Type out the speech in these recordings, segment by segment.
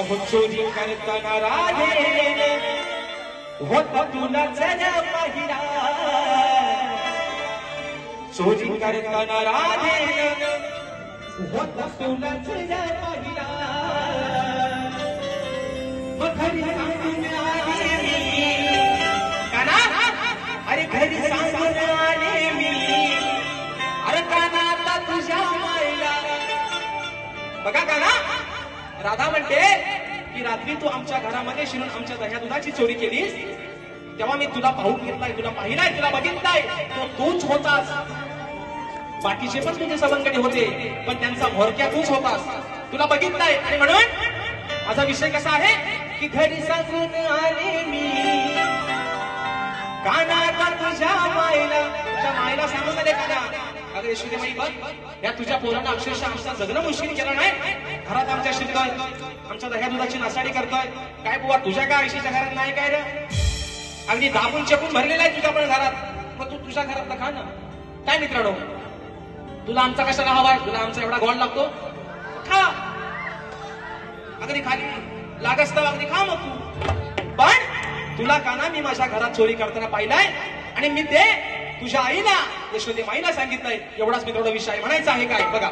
अहो चोरी करताना राधे होत तुला चला पाहिला चोरी करताना राधे होत तुला चला पाहिला घरी सांगून अरे घरी सांगून आले मी अरे काना आता तुझ्या मायला. बघा काना. राधा म्हणते की रात्री तू आमच्या घरामध्ये शिरून आमच्या दह्या दुधाची चोरी केलीस? तेव्हा मी तुला पाहून घेतलाय तुला पाहिलाय तुला बघितलाय. तो तूच होतास. बाकीचे पण तुझे सवंगडी होते पण त्यांचा भोरक्या तूच होतास. तुला बघितलाय. आणि म्हणून माझा विषय कसा आहे? की घरी सांगून आले मी. काना तुझ्या मायला तुझ्या मायला सांगून आले काना अगं यशोदे माई बघ. या तुझ्या पोरांना अक्षरशः आमचा जगणं मुश्किल केलं नाही. घरात आमच्या शिरतोय. आमच्या दह्या दुधाची नासाडी करतोय. काय बुवा तुझ्या काय आयशीच्या घरात नाही काय रे? अगदी दाबून चेपून भरलेला आहे तुझ्या पण घरात. मग तू तुझ्या घरात खा ना. काय मित्रांनो? तुला आमचा कशाला हवाय? तुला आमचा एवढा गोड लागतो? खा. अगदी खाली लागस्त अगदी खा मग तू. पण तुला का ना मी माझ्या घरात चोरी करताना पाहिलाय? आणि मी ते तुझ्या आईला यशोदे माईला सांगितलंय एवढाच मी तेवढा विषय म्हणायचा आहे काय? बघा.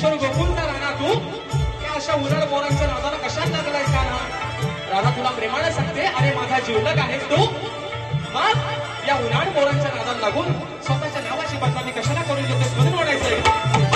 किशोर गोकुंड राणा तू. त्या अशा उन्हाळ पोरांच्या नादाला कशात लागलाय का ना राधा तुला प्रेमाने सांगते अरे माझा जीवलग आहेस तू. मग या उन्हाळ पोरांच्या नादाला लागून स्वतःच्या नावाची बदनामी कशाला करून घेतोस म्हणून म्हणायचंय